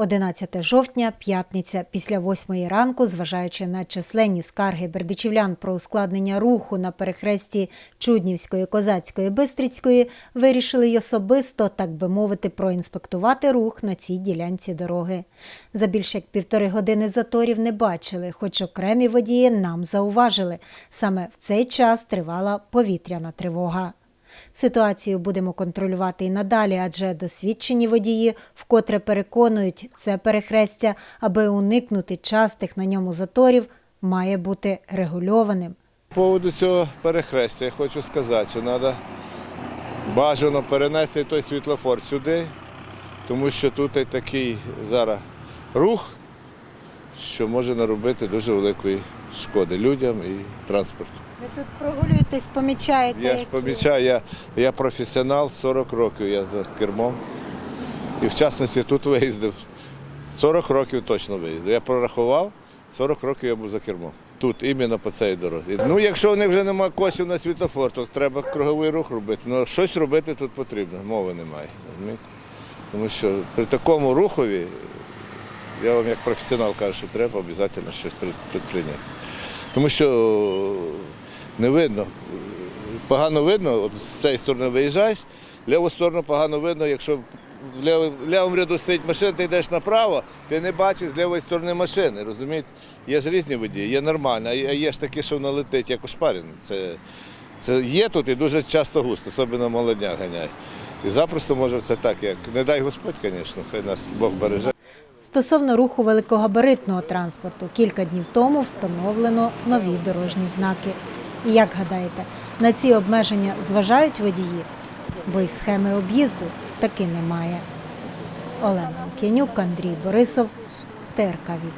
11 жовтня, п'ятниця, після восьмої ранку, зважаючи на численні скарги бердичівлян про ускладнення руху на перехресті Чуднівської, Козацької, Бистрицької, вирішили й особисто, так би мовити, проінспектувати рух на цій ділянці дороги. За більш як півтори години заторів не бачили, хоч окремі водії нам зауважили. Саме в цей час тривала повітряна тривога. Ситуацію будемо контролювати і надалі, адже досвідчені водії вкотре переконують, це перехрестя, аби уникнути частих на ньому заторів, має бути регульованим. По поводу цього перехрестя я хочу сказати, що треба бажано перенести той світлофор сюди, тому що тут такий зараз рух, що може наробити дуже великої шкоди людям і транспорту. Ви тут прогулюєтесь, помічаєте. Я ж помічаю, я, я професіонал, 40 років я за кермом. І в частності тут виїздив. 40 років точно виїздив. Я прорахував, 40 років я був за кермом. Тут, іменно по цій дорозі. Ну, якщо у них вже немає коштів на світлофор, то треба круговий рух робити. Ну, щось робити тут потрібно, мови немає. розумієте? Тому що при такому рухові, я вам як професіонал кажу, що треба обов'язково щось при- предприйняти. Тому що не видно. Погано видно, от з цієї сторони виїжджаєш, ліву сторону погано видно, якщо в лівому, ряду стоїть машина, ти йдеш направо, ти не бачиш з лівої сторони машини. розумієте? Є ж різні водії, є нормально, а є ж такі, що воно летить, як ошпарен. Це, це є тут і дуже часто густо, особливо молодняк ганяє. І запросто може це так, як не дай Господь, звісно, хай нас Бог береже. Стосовно руху великогабаритного транспорту, кілька днів тому встановлено нові дорожні знаки. І як гадаєте, на ці обмеження зважають водії? Бо й схеми об'їзду таки немає. Олена Лук'янюк, Андрій Борисов, ТРК Вік.